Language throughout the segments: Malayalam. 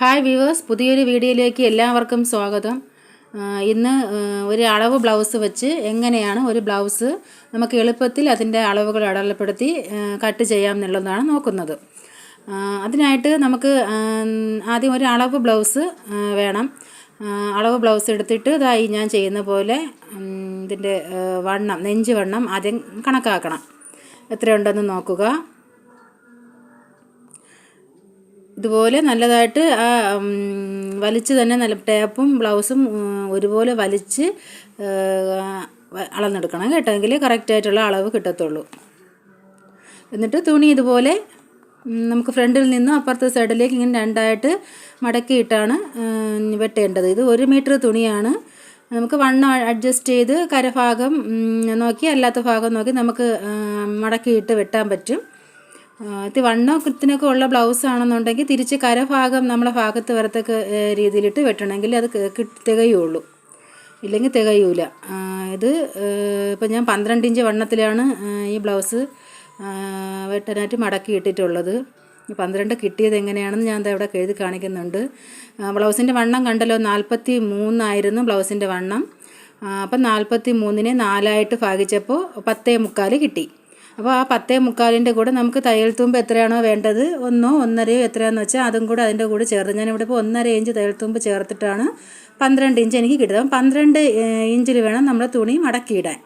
ഹായ് വ്യൂവേഴ്സ് പുതിയൊരു വീഡിയോയിലേക്ക് എല്ലാവർക്കും സ്വാഗതം. ഇന്ന് ഒരു അളവ് ബ്ലൗസ് വെച്ച് എങ്ങനെയാണ് ഒരു ബ്ലൗസ് നമുക്ക് എളുപ്പത്തിൽ അതിന്റെ അളവുകൾ അടയാളപ്പെടുത്തി കട്ട് ചെയ്യാം എന്നുള്ളതാണ് നോക്കുന്നത്. അതിനായിട്ട് നമുക്ക് ആദ്യം ഒരു അളവ് ബ്ലൗസ് വേണം. അളവ് ബ്ലൗസ് എടുത്തിട്ട് ഇതായി ഞാൻ ചെയ്യുന്ന പോലെ ഇതിന്റെ വണ്ണം നെഞ്ച് വണ്ണം ആദ്യം കണക്കാക്കണം. എത്രയുണ്ടെന്ന് നോക്കുക. ഇതുപോലെ നല്ലതായിട്ട് ആ വലിച്ച് തന്നെ നല്ല ടാപ്പും ബ്ലൗസും ഒരുപോലെ വലിച്ച് അളന്നെടുക്കണം കേട്ടോ. എങ്കിൽ കറക്റ്റായിട്ടുള്ള അളവ് കിട്ടത്തുള്ളൂ. എന്നിട്ട് തുണി ഇതുപോലെ നമുക്ക് ഫ്രണ്ടിൽ നിന്ന് അപ്പുറത്തെ സൈഡിലേക്ക് ഇങ്ങനെ രണ്ടായിട്ട് മടക്കിയിട്ടാണ് വെട്ടേണ്ടത്. ഇത് ഒരു മീറ്റർ തുണിയാണ്. നമുക്ക് വണ്ണം അഡ്ജസ്റ്റ് ചെയ്ത് കരഭാഗം നോക്കി അല്ലാത്ത ഭാഗം നോക്കി നമുക്ക് മടക്കിയിട്ട് വെട്ടാൻ പറ്റും. ഇത് വണ്ണത്തിനൊക്കെ ഉള്ള ബ്ലൗസ് ആണെന്നുണ്ടെങ്കിൽ തിരിച്ച് കരഭാഗം നമ്മളെ ഭാഗത്ത് വരത്തക്ക രീതിയിലിട്ട് വെട്ടണമെങ്കിൽ അത് തികയുള്ളൂ. ഇല്ലെങ്കിൽ തികയൂല. ഇത് ഇപ്പം ഞാൻ പന്ത്രണ്ട് ഇഞ്ച് വണ്ണത്തിലാണ് ഈ ബ്ലൗസ് വെട്ടനായിട്ട് മടക്കി ഇട്ടിട്ടുള്ളത്. പന്ത്രണ്ട് കിട്ടിയത് എങ്ങനെയാണെന്ന് ഞാൻ ഇവിടെ എഴുതി കാണിക്കുന്നുണ്ട്. ബ്ലൗസിന്റെ വണ്ണം കണ്ടല്ലോ നാൽപ്പത്തി മൂന്നായിരുന്നു ബ്ലൗസിന്റെ വണ്ണം അപ്പം നാൽപ്പത്തി മൂന്നിനെ നാലായിട്ട് ഭാഗിച്ചപ്പോൾ പത്തേ മുക്കാൽ കിട്ടി. അപ്പോൾ ആ പത്തേ മുക്കാലിന്റെ കൂടെ നമുക്ക് തയ്യൽ തുമ്പ് എത്രയാണോ വേണ്ടത്? ഒന്നോ ഒന്നരയോ എത്രയാണെന്ന് വെച്ചാൽ അതും കൂടെ അതിന്റെ കൂടെ ചേർത്ത്. ഞാനിവിടെ ഇപ്പോൾ ഒന്നര ഇഞ്ച് തയ്യൽ തുമ്പ് ചേർത്തിട്ടാണ് പന്ത്രണ്ട് ഇഞ്ച് എനിക്ക് കിട്ടുന്നത് അപ്പം പന്ത്രണ്ട് ഇഞ്ചിൽ വേണം നമ്മൾ തുണി മടക്കിയിടാൻ.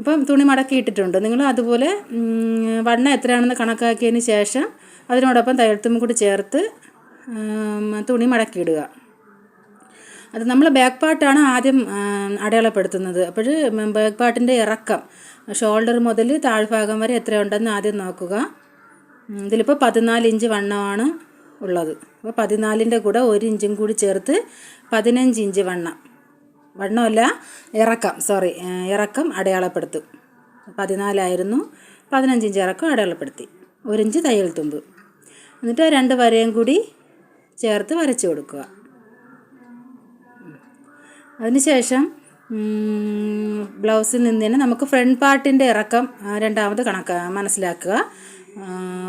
അപ്പം തുണി മടക്കി ഇട്ടിട്ടുണ്ട് നിങ്ങൾ അതുപോലെ വണ്ണം എത്രയാണെന്ന് കണക്കാക്കിയതിന് ശേഷം അതിനോടൊപ്പം തയ്യൽ തുമ്പ് കൂടി ചേർത്ത് തുണി മടക്കിയിടുക. അത് നമ്മൾ ബാക്ക് പാർട്ടാണ് ആദ്യം അടയാളപ്പെടുത്തുന്നത്. അപ്പോൾ ബാക്ക് പാർട്ടിന്റെ ഇറക്കം ഷോൾഡർ മുതൽ താഴ്ഭാഗം വരെ എത്രയുണ്ടെന്ന് ആദ്യം നോക്കുക. ഇതിലിപ്പോൾ പതിനാല് ഇഞ്ച് വണ്ണമാണ് ഉള്ളത്. അപ്പോൾ പതിനാലിന്റെ കൂടെ ഒരു ഇഞ്ചും കൂടി ചേർത്ത് പതിനഞ്ച് ഇഞ്ച് വണ്ണം. വണ്ണമല്ല ഇറക്കം സോറി ഇറക്കം അടയാളപ്പെടുത്തും. പതിനാലായിരുന്നു പതിനഞ്ച് ഇഞ്ച് ഇറക്കം അടയാളപ്പെടുത്തി. ഒരു ഇഞ്ച് തയ്യൽ തുമ്പ്. എന്നിട്ട് രണ്ട് വരയും കൂടി ചേർത്ത് വരച്ചു കൊടുക്കുക. അതിനുശേഷം ബ്ലൗസിൽ നിന്ന് തന്നെ നമുക്ക് ഫ്രണ്ട് പാർട്ടിന്റെ ഇറക്കം രണ്ടാമത് കണക്ക മനസ്സിലാക്കുക.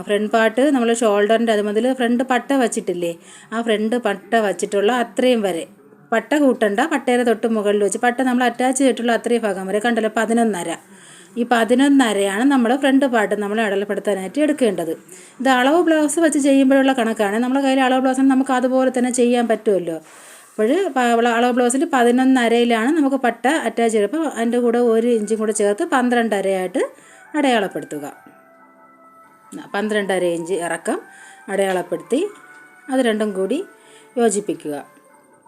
ഫ്രണ്ട് പാർട്ട് നമ്മൾ ഷോൾഡറിന്റെ അത് മുതൽ ഫ്രണ്ട് പട്ട വച്ചിട്ടില്ലേ ആ ഫ്രണ്ട് പട്ട വച്ചിട്ടുള്ള അത്രയും വരെ. പട്ട കൂട്ടണ്ട പട്ടയുടെ തൊട്ട് മുകളിൽ വെച്ച് പട്ട നമ്മൾ അറ്റാച്ച് ചെയ്തിട്ടുള്ള അത്രയും ഭാഗം വരെ കണ്ടല്ലോ പതിനൊന്നര. ഈ പതിനൊന്നരയാണ് നമ്മൾ ഫ്രണ്ട് പാർട്ട് നമ്മൾ അടലപ്പെടുത്താനായിട്ട് എടുക്കേണ്ടത്. ഇത് അളവ് ബ്ലൗസ് വെച്ച് ചെയ്യുമ്പോഴുള്ള കണക്കാണ് നമ്മുടെ കയ്യിൽ അളവ് ബ്ലൗസ് നമുക്ക് അതുപോലെ തന്നെ ചെയ്യാൻ പറ്റുമല്ലോ. അപ്പോൾ അളവ് ബ്ലൗസിൽ പതിനൊന്നരയിലാണ് നമുക്ക് പട്ട അറ്റാച്ച് ചെയ്യുക അപ്പോൾ അതിന്റെ കൂടെ ഒരു ഇഞ്ചും കൂടെ ചേർത്ത് പന്ത്രണ്ടരയായിട്ട് അടയാളപ്പെടുത്തുക. പന്ത്രണ്ടര ഇഞ്ച് ഇറക്കം അടയാളപ്പെടുത്തി അത് രണ്ടും കൂടി യോജിപ്പിക്കുക.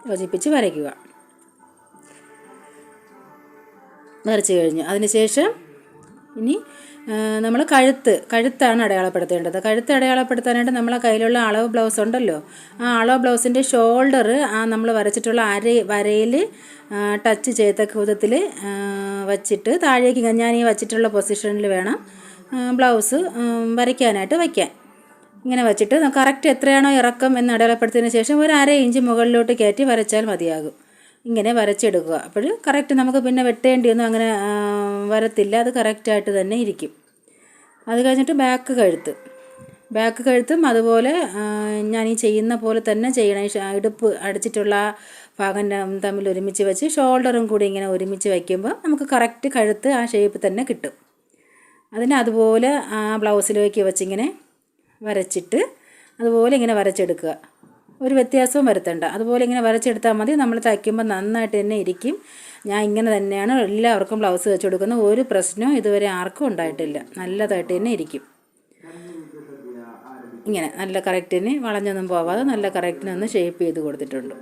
യോജിപ്പിച്ച് വരയ്ക്കുക. വരച്ച് കഴിഞ്ഞു. അതിനുശേഷം ഇനി നമ്മൾ കഴുത്ത് കഴുത്താണ് അടയാളപ്പെടുത്തേണ്ടത്. കഴുത്ത് അടയാളപ്പെടുത്താനായിട്ട് നമ്മളെ കയ്യിലുള്ള അളവ് ബ്ലൗസ് ഉണ്ടല്ലോ. ആ അളവ് ബ്ലൗസിന്റെ ഷോൾഡർ ആ നമ്മൾ വരച്ചിട്ടുള്ള അര വരയിൽ ടച്ച് ചെയ്തക്ക വിധത്തിൽ വച്ചിട്ട് താഴേക്ക് ഞാൻ ഈ വച്ചിട്ടുള്ള പൊസിഷനിൽ വേണം ബ്ലൗസ് വരയ്ക്കാനായിട്ട് വയ്ക്കാൻ. ഇങ്ങനെ വച്ചിട്ട് കറക്റ്റ് എത്രയാണോ ഇറക്കം എന്ന് അടയാളപ്പെടുത്തിയതിന് ശേഷം ഒരു അര ഇഞ്ച് മുകളിലോട്ട് കയറ്റി വരച്ചാൽ മതിയാകും. ഇങ്ങനെ വരച്ചെടുക്കുക. അപ്പോൾ കറക്റ്റ് നമുക്ക് പിന്നെ വെട്ടേണ്ടിയൊന്നും അങ്ങനെ വരത്തില്ല. അത് കറക്റ്റായിട്ട് തന്നെ ഇരിക്കും. അത് കഴിഞ്ഞിട്ട് ബാക്ക് കഴുത്ത്. ബാക്ക് കഴുത്തും അതുപോലെ ഞാൻ ഈ ചെയ്യുന്ന പോലെ തന്നെ ചെയ്യണം. ഇടുപ്പ് അടിച്ചിട്ടുള്ള ഭാഗം തമ്മിൽ ഒരുമിച്ച് വെച്ച് ഷോൾഡറും കൂടി ഇങ്ങനെ ഒരുമിച്ച് വയ്ക്കുമ്പോൾ നമുക്ക് കറക്റ്റ് കഴുത്ത് ആ ഷേപ്പ് തന്നെ കിട്ടും. അതിനെ അതുപോലെ ആ ബ്ലൗസിലേക്ക് വെച്ചിങ്ങനെ വരച്ചിട്ട് അതുപോലെ ഇങ്ങനെ വരച്ചെടുക്കുക. ഒരു വ്യത്യാസവും വരുത്തണ്ട. അതുപോലെ ഇങ്ങനെ വരച്ചെടുത്താൽ മതി. നമ്മൾ തയ്ക്കുമ്പോൾ നന്നായിട്ട് തന്നെ ഇരിക്കും. ഞാൻ ഇങ്ങനെ തന്നെയാണ് എല്ലാവർക്കും ബ്ലൗസ് വെച്ച് കൊടുക്കുന്നത്. ഒരു പ്രശ്നവും ഇതുവരെ ആർക്കും ഉണ്ടായിട്ടില്ല. നല്ലതായിട്ട് തന്നെ ഇരിക്കും. ഇങ്ങനെ നല്ല കറക്റ്റിന് വളഞ്ഞൊന്നും പോവാതെ നല്ല കറക്റ്റിനൊന്ന് ഷേപ്പ് ചെയ്ത് കൊടുത്തിട്ടുണ്ട്.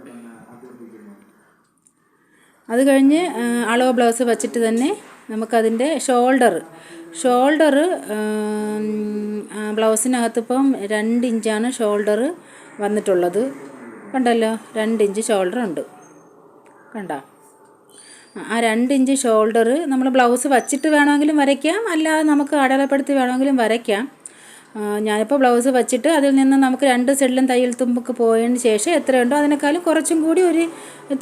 അത് കഴിഞ്ഞ് അളവ് ബ്ലൗസ് വച്ചിട്ട് തന്നെ നമുക്കതിന്റെ ഷോൾഡർ. ഷോൾഡർ ബ്ലൗസിനകത്തിപ്പം രണ്ട് ഇഞ്ചാണ് ഷോൾഡർ വന്നിട്ടുള്ളത്. കണ്ടല്ലോ രണ്ട് ഇഞ്ച് ഷോൾഡർ ഉണ്ട്. കണ്ടോ? ആ രണ്ട് ഇഞ്ച് ഷോൾഡർ നമ്മൾ ബ്ലൗസ് വച്ചിട്ട് വേണമെങ്കിലും വരയ്ക്കാം. അല്ലാതെ നമുക്ക് അടയാളപ്പെടുത്തി വേണമെങ്കിലും വരയ്ക്കാം. ഞാനിപ്പോൾ ബ്ലൗസ് വച്ചിട്ട് അതിൽ നിന്ന് നമുക്ക് രണ്ട് സൈഡിലും തയ്യൽ തുമ്പക്ക് പോയതിന് ശേഷം എത്രയുണ്ടോ അതിനേക്കാളും കുറച്ചും കൂടി ഒരു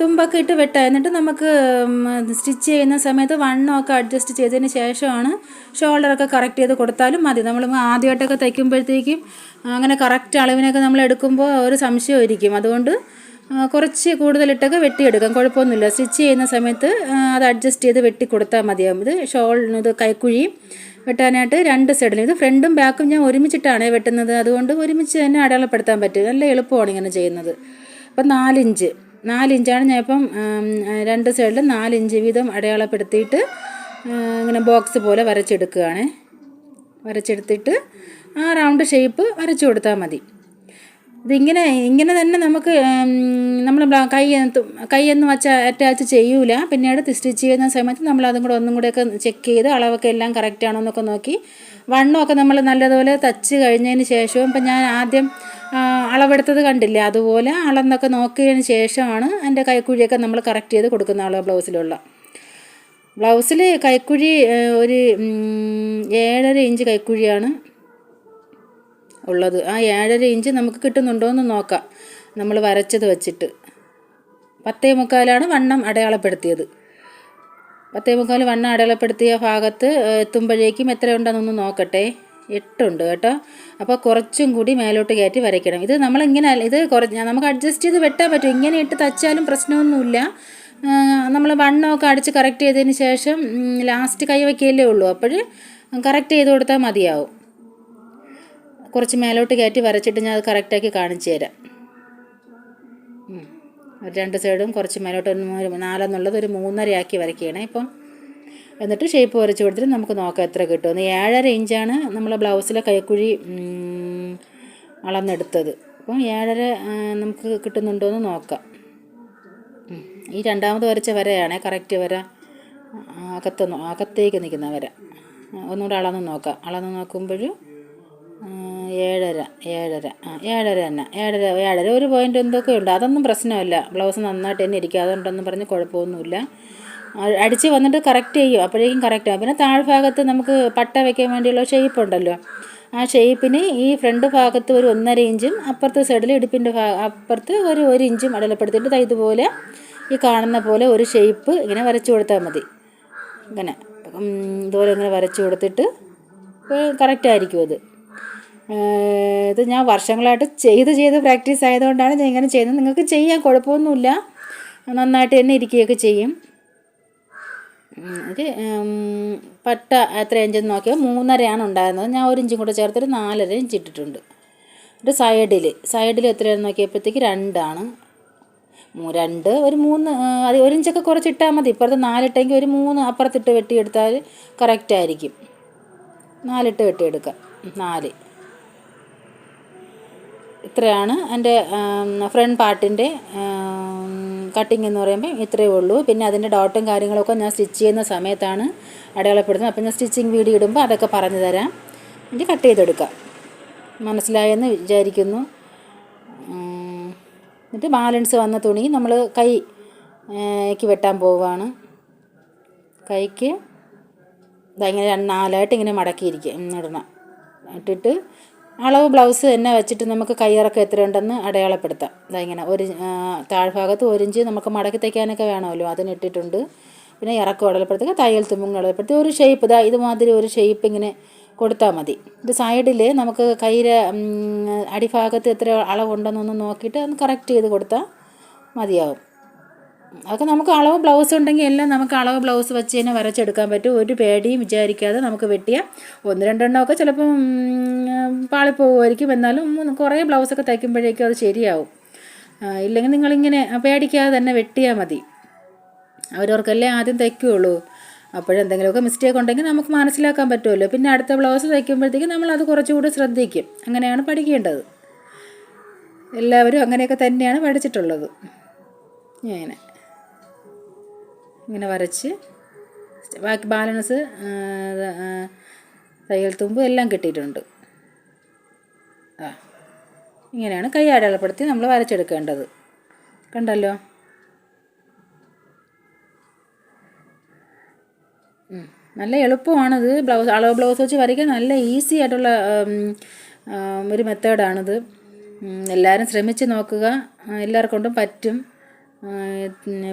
തുമ്പൊക്കെ ഇട്ട് വെട്ടാ. എന്നിട്ട് നമുക്ക് സ്റ്റിച്ച് ചെയ്യുന്ന സമയത്ത് വണ്ണമൊക്കെ അഡ്ജസ്റ്റ് ചെയ്തതിന് ശേഷമാണ് ഷോൾഡറൊക്കെ കറക്റ്റ് ചെയ്ത് കൊടുത്താലും മതി. നമ്മൾ ആദ്യമായിട്ടൊക്കെ തയ്ക്കുമ്പോഴത്തേക്കും അങ്ങനെ കറക്റ്റ് അളവിനൊക്കെ നമ്മൾ എടുക്കുമ്പോൾ ഒരു സംശയമായിരിക്കും അതുകൊണ്ട് ആ, കുറച്ച് കൂടുതലിട്ടൊക്കെ വെട്ടിയെടുക്കാം. കുഴപ്പമൊന്നുമില്ല. സ്റ്റിച്ച് ചെയ്യുന്ന സമയത്ത് അത് അഡ്ജസ്റ്റ് ചെയ്ത് വെട്ടി കൊടുത്താൽ മതിയാകും ഇത് ഷോൾ ഇത് കൈക്കുഴി വെട്ടാനായിട്ട് രണ്ട് സൈഡിലും ഇത് ഫ്രണ്ടും ബാക്കും ഞാൻ ഒരുമിച്ചിട്ടാണ് വെട്ടുന്നത്. അതുകൊണ്ട് ഒരുമിച്ച് തന്നെ അടയാളപ്പെടുത്താൻ പറ്റും. നല്ല എളുപ്പമാണ് ഇങ്ങനെ ചെയ്യുന്നത്. അപ്പം നാലിഞ്ച്. നാലിഞ്ചാണ് ഞാൻ ഇപ്പം രണ്ട് സൈഡിലും നാലിഞ്ച് വീതം അടയാളപ്പെടുത്തിയിട്ട് ഇങ്ങനെ ബോക്സ് പോലെ വരച്ചെടുക്കുകയാണ്. വരച്ചെടുത്തിട്ട് ആ റൗണ്ട് ഷേപ്പ് വരച്ചു കൊടുത്താൽ മതി. ഇതിങ്ങനെ ഇങ്ങനെ തന്നെ നമുക്ക് നമ്മൾ കൈ കൈ വച്ച അറ്റാച്ച് ചെയ്യൂല. പിന്നീട് സ്റ്റിച്ച് ചെയ്യുന്ന സമയത്ത് നമ്മൾ അതും കൂടെ ഒന്നും കൂടെയൊക്കെ ചെക്ക് ചെയ്ത് അളവൊക്കെ എല്ലാം കറക്റ്റ് ആണോ എന്നൊക്കെ നോക്കി. വണ്ണമൊക്കെ നമ്മൾ നല്ലതുപോലെ തച്ച് കഴിഞ്ഞതിന് ശേഷവും ഇപ്പം ഞാൻ ആദ്യം അളവെടുത്തത് കണ്ടില്ല? അതുപോലെ അളന്നൊക്കെ നോക്കിയതിന് ശേഷമാണ് എന്റെ കൈക്കുഴിയൊക്കെ നമ്മൾ കറക്റ്റ് ചെയ്ത് കൊടുക്കുന്ന അളവ് ബ്ലൗസിലുള്ള. ബ്ലൗസിൽ കൈക്കുഴി ഒരു ഏഴര ഇഞ്ച് കൈക്കുഴിയാണ്. ഉള്ളത്. ആ ഏഴര ഇഞ്ച് നമുക്ക് കിട്ടുന്നുണ്ടോ എന്ന് നോക്കാം. നമ്മൾ വരച്ചത് വച്ചിട്ട്. പത്തേ മുക്കാലാണ് വണ്ണം അടയാളപ്പെടുത്തിയത്. പത്തേ മുക്കാൽ വണ്ണം അടയാളപ്പെടുത്തിയ ഭാഗത്ത് എത്തുമ്പോഴേക്കും എത്രയുണ്ടെന്നൊന്ന് നോക്കട്ടെ. എട്ടുണ്ട് കേട്ടോ. അപ്പോൾ കുറച്ചും കൂടി മേലോട്ട് കയറ്റി വരയ്ക്കണം. ഇത് നമ്മളിങ്ങനെ ഇത് കുറച്ച് നമുക്ക് അഡ്ജസ്റ്റ് ചെയ്ത് വെട്ടാൻ പറ്റും. ഇങ്ങനെ ഇട്ട് തച്ചാലും പ്രശ്നമൊന്നുമില്ല. നമ്മൾ വണ്ണമൊക്കെ അടിച്ച് കറക്റ്റ് ചെയ്തതിന് ശേഷം ലാസ്റ്റ് കൈ വയ്ക്കുകയല്ലേ ഉള്ളൂ. അപ്പോൾ കറക്റ്റ് ചെയ്ത് കൊടുത്താൽ മതിയാവും. കുറച്ച് മേലോട്ട് കയറ്റി വരച്ചിട്ട് ഞാൻ അത് കറക്റ്റാക്കി കാണിച്ചു തരാം. ഒരു രണ്ട് സൈഡും കുറച്ച് മേലോട്ട് ഒരു നാലെന്നുള്ളത് ഒരു മൂന്നരയാക്കി വരയ്ക്കുകയാണേ. ഇപ്പം എന്നിട്ട് ഷേപ്പ് വരച്ച് കൊടുത്തിട്ട് നമുക്ക് നോക്കാം എത്ര കിട്ടുമെന്ന്. ഏഴര ഇഞ്ചാണ് നമ്മൾ ബ്ലൗസിലെ കൈക്കുഴി അളന്നെടുത്തത്. അപ്പം ഏഴര നമുക്ക് കിട്ടുന്നുണ്ടോ എന്ന് നോക്കാം. ഈ രണ്ടാമത് വരച്ച വരയാണ് കറക്റ്റ് വര. അകത്ത് അകത്തേക്ക് നിൽക്കുന്ന വര. ഒന്നുകൂടെ അളന്ന് നോക്കാം. അളന്ന് നോക്കുമ്പോൾ ഏഴര ഏഴര ആ ഏഴര തന്നെ. ഏഴര ഏഴര. ഒരു പോയിന്റ് എന്തൊക്കെ ഉണ്ട്? അതൊന്നും പ്രശ്നമല്ല. ബ്ലൗസ് നന്നായിട്ട് തന്നെ ഇരിക്കും. അതുകൊണ്ടൊന്നും പറഞ്ഞ് കുഴപ്പമൊന്നുമില്ല. അടിച്ച് വന്നിട്ട് കറക്റ്റ് ചെയ്യും. അപ്പോഴേക്കും കറക്റ്റ് ആകും പിന്നെ താഴ്ഭാഗത്ത് നമുക്ക് പട്ട വയ്ക്കാൻ വേണ്ടിയുള്ള ഷേപ്പ് ഉണ്ടല്ലോ. ആ ഷേപ്പിന് ഈ ഫ്രണ്ട് ഭാഗത്ത് ഒരു ഒന്നര ഇഞ്ചും അപ്പുറത്തെ സൈഡിൽ ഇടുപ്പിന്റെ അപ്പുറത്ത് ഒരു ഒരു ഇഞ്ചും അടലപ്പെടുത്തിയിട്ട് ഇതുപോലെ ഈ കാണുന്ന പോലെ ഒരു ഷേപ്പ് ഇങ്ങനെ വരച്ചു കൊടുത്താൽ മതി. ഇങ്ങനെ ഇതുപോലെ ഇങ്ങനെ വരച്ചു കൊടുത്തിട്ട് കറക്റ്റ് ആയിരിക്കും അത്. ഇത് ഞാൻ വർഷങ്ങളായിട്ട് ചെയ്ത് ചെയ്ത് പ്രാക്ടീസ് ആയതുകൊണ്ടാണ് ഞാൻ ഇങ്ങനെ ചെയ്യുന്നത്. നിങ്ങൾക്ക് ചെയ്യാൻ കുഴപ്പമൊന്നുമില്ല. നന്നായിട്ട് തന്നെ ഇരിക്കുകയൊക്കെ ചെയ്യും. ഓക്കെ പട്ട എത്ര ഇഞ്ചെന്ന് നോക്കിയാൽ മൂന്നരയാണ് ഉണ്ടായിരുന്നത്. ഞാൻ ഒരു ഇഞ്ചും കൂടെ ചേർത്തൊരു നാലര ഇഞ്ച് ഇട്ടിട്ടുണ്ട്. ഒരു സൈഡിൽ സൈഡിൽ എത്രയാണെന്ന് നോക്കിയപ്പോഴത്തേക്ക് രണ്ടാണ്. രണ്ട് ഒരു മൂന്ന് അത് ഒരു ഇഞ്ചൊക്കെ കുറച്ചിട്ടാൽ മതി. ഇപ്പുറത്ത് നാലിട്ടെങ്കിൽ ഒരു മൂന്ന് അപ്പുറത്തിട്ട് വെട്ടിയെടുത്താൽ കറക്റ്റ് ആയിരിക്കും. നാലിട്ട് വെട്ടിയെടുക്കാം. നാല്. ഇത്രയാണ്. എന്റെ ഫ്രണ്ട് പാർട്ടിന്റെ കട്ടിങ് എന്ന് പറയുമ്പോൾ ഇത്രയേ ഉള്ളൂ. പിന്നെ അതിന്റെ ഡോട്ടും കാര്യങ്ങളൊക്കെ ഞാൻ സ്റ്റിച്ച് ചെയ്യുന്ന സമയത്താണ് അടയാളപ്പെടുത്തുന്നത്. അപ്പോൾ ഞാൻ സ്റ്റിച്ചിങ് വീഡിയോ ഇടുമ്പോൾ അതൊക്കെ പറഞ്ഞു തരാം. എനിക്ക് കട്ട് ചെയ്തെടുക്കാം. മനസ്സിലായെന്ന് വിചാരിക്കുന്നു. എന്നിട്ട് ബാലൻസ് വന്ന തുണി നമ്മൾ കൈ ക്ക് വെട്ടാൻ പോവുകയാണ് കൈക്ക് ഇതങ്ങനെ നാലായിട്ട് ഇങ്ങനെ മടക്കിയിരിക്കുക ഇടണം. ഇട്ടിട്ട് അളവ് ബ്ലൗസ് തന്നെ വെച്ചിട്ട് നമുക്ക് കയ്യിറക്കം എത്രയുണ്ടെന്ന് അടയാളപ്പെടുത്താം. അതാ ഇങ്ങനെ ഒരു താഴ്ഭാഗത്ത് ഒരിഞ്ച് നമുക്ക് മടക്കി തയ്ക്കാനൊക്കെ വേണമല്ലോ അതിന് ഇട്ടിട്ടുണ്ട്. പിന്നെ ഇറക്കം അടയാളപ്പെടുത്തുക തയ്യൽ തുമ്പും അടയാളപ്പെടുത്തി ഒരു ഷേപ്പ് ഇതാ ഇതുമാതിരി ഒരു ഷേപ്പ് ഇങ്ങനെ കൊടുത്താൽ മതി. ഇത് സൈഡിൽ നമുക്ക് കയ്യിലെ അടിഭാഗത്ത് എത്ര അളവുണ്ടെന്നൊന്ന് നോക്കിയിട്ട് അത് കറക്റ്റ് ചെയ്ത് കൊടുത്താൽ മതിയാവും. അതൊക്കെ നമുക്ക് അളവ് ബ്ലൗസ് ഉണ്ടെങ്കിൽ എല്ലാം നമുക്ക് അളവ് ബ്ലൗസ് വെച്ച് തന്നെ വരച്ചെടുക്കാൻ പറ്റും. ഒരു പേടിയും വിചാരിക്കാതെ നമുക്ക് വെട്ടിയ ഒന്ന് രണ്ടെണ്ണമൊക്കെ ചിലപ്പം പാളി പാളിപ്പോകുമായിരിക്കും എന്നാലും കുറേ ബ്ലൗസൊക്കെ തയ്ക്കുമ്പോഴേക്കും അത് ശരിയാവും. ഇല്ലെങ്കിൽ നിങ്ങളിങ്ങനെ പേടിക്കാതെ തന്നെ വെട്ടിയാൽ മതി. അവരവർക്കല്ലേ ആദ്യം തയ്ക്കുകയുള്ളൂ അപ്പോഴെന്തെങ്കിലുമൊക്കെ മിസ്റ്റേക്ക് ഉണ്ടെങ്കിൽ നമുക്ക് മനസ്സിലാക്കാൻ പറ്റുമല്ലോ. പിന്നെ അടുത്ത ബ്ലൗസ് തയ്ക്കുമ്പോഴത്തേക്കും നമ്മൾ അത് കുറച്ചുകൂടി ശ്രദ്ധിക്കും. അങ്ങനെയാണ് പഠിക്കേണ്ടത്. എല്ലാവരും അങ്ങനെയൊക്കെ തന്നെയാണ് പഠിച്ചിട്ടുള്ളത്. ഇങ്ങനെ. ഇങ്ങനെ വരച്ച് ബാക്കി ബാലൻസ് തയ്യൽ തുമ്പ് എല്ലാം കിട്ടിയിട്ടുണ്ട്. ആ ഇങ്ങനെയാണ് കൈ അടയാളപ്പെടുത്തി നമ്മൾ വരച്ചെടുക്കേണ്ടത്. കണ്ടല്ലോ. നല്ല എളുപ്പമാണിത്. ബ്ലൗസ് അളവ് ബ്ലൗസ് വെച്ച് വരയ്ക്കാൻ നല്ല ഈസി ആയിട്ടുള്ള ഒരു മെത്തേഡാണിത് എല്ലാവരും ശ്രമിച്ച് നോക്കുക. എല്ലാവർക്കൊണ്ടും പറ്റും.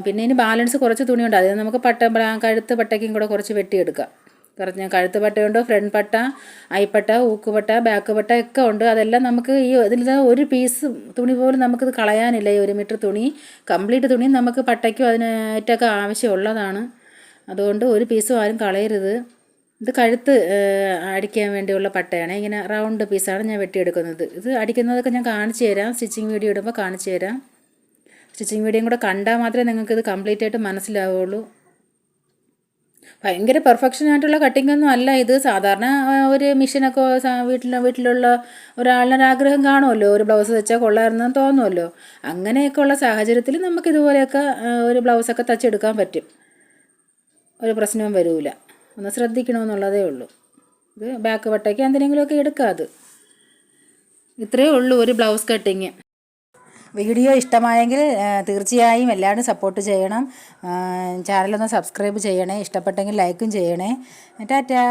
പിന്നെ ഇനി ബാലൻസ് കുറച്ച് തുണിയുണ്ട്. അതിന് നമുക്ക് പട്ട കഴുത്ത് പട്ടയ്ക്കും കൂടെ കുറച്ച് വെട്ടിയെടുക്കാം. കുറച്ച് കഴുത്ത് പട്ടയുണ്ട് ഫ്രണ്ട് പട്ട ഐപ്പട്ട ഊക്കുപട്ട ബാക്ക് പട്ട ഒക്കെ ഉണ്ട്. അതെല്ലാം നമുക്ക് ഈ ഇതിൽ ഒരു പീസ് തുണി പോലും നമുക്കിത് കളയാനില്ല. ഈ ഒരു മീറ്റർ തുണി കംപ്ലീറ്റ് തുണി നമുക്ക് പട്ടയ്ക്കും അതിനായിട്ടൊക്കെ ആവശ്യമുള്ളതാണ്. അതുകൊണ്ട് ഒരു പീസും ആരും കളയരുത്. ഇത് കഴുത്ത് അടിക്കാൻ വേണ്ടിയുള്ള പട്ടയാണ്. ഇങ്ങനെ റൗണ്ട് പീസാണ് ഞാൻ വെട്ടിയെടുക്കുന്നത്. ഇത് അടിക്കുന്നതൊക്കെ ഞാൻ കാണിച്ചു തരാം. സ്റ്റിച്ചിങ് വീഡിയോ ഇടുമ്പോൾ കാണിച്ചു തരാം. സ്റ്റിച്ചിങ് വീഡിയോയും കൂടെ കണ്ടാൽ മാത്രമേ നിങ്ങൾക്ക് ഇത് കംപ്ലീറ്റ് ആയിട്ട് മനസ്സിലാവുള്ളൂ. ഭയങ്കര പെർഫെക്ഷൻ ആയിട്ടുള്ള കട്ടിംഗ് ഒന്നും അല്ല ഇത്. സാധാരണ ഒരു മെഷീനൊക്കെ വീട്ടിൽ വീട്ടിലുള്ള ഒരാളിനൊരു ആഗ്രഹം കാണുമല്ലോ. ഒരു ബ്ലൗസ് വെച്ചാൽ കൊള്ളാമായിരുന്നു തോന്നുമല്ലോ. അങ്ങനെയൊക്കെ ഉള്ള സാഹചര്യത്തിൽ നമുക്ക് ഇതുപോലെയൊക്കെ ഒരു ബ്ലൗസൊക്കെ തച്ചെടുക്കാൻ പറ്റും. ഒരു പ്രശ്നവും വരില്ല ഒന്ന് ശ്രദ്ധിക്കണമെന്നുള്ളതേ ഉള്ളൂ. ഇത് ബാക്ക് വട്ടയ്ക്ക് എന്തിനെങ്കിലുമൊക്കെ എടുക്കാം അത്. ഇത്രയേ ഉള്ളൂ ഒരു ബ്ലൗസ് കട്ടിങ് വീഡിയോ ഇഷ്ടമായെങ്കിൽ തീർച്ചയായും എല്ലാവരും സപ്പോർട്ട് ചെയ്യണം. ചാനലൊന്ന് സബ്സ്ക്രൈബ് ചെയ്യണേ. ഇഷ്ടപ്പെട്ടെങ്കിൽ ലൈക്കും ചെയ്യണേ. ടാറ്റാ.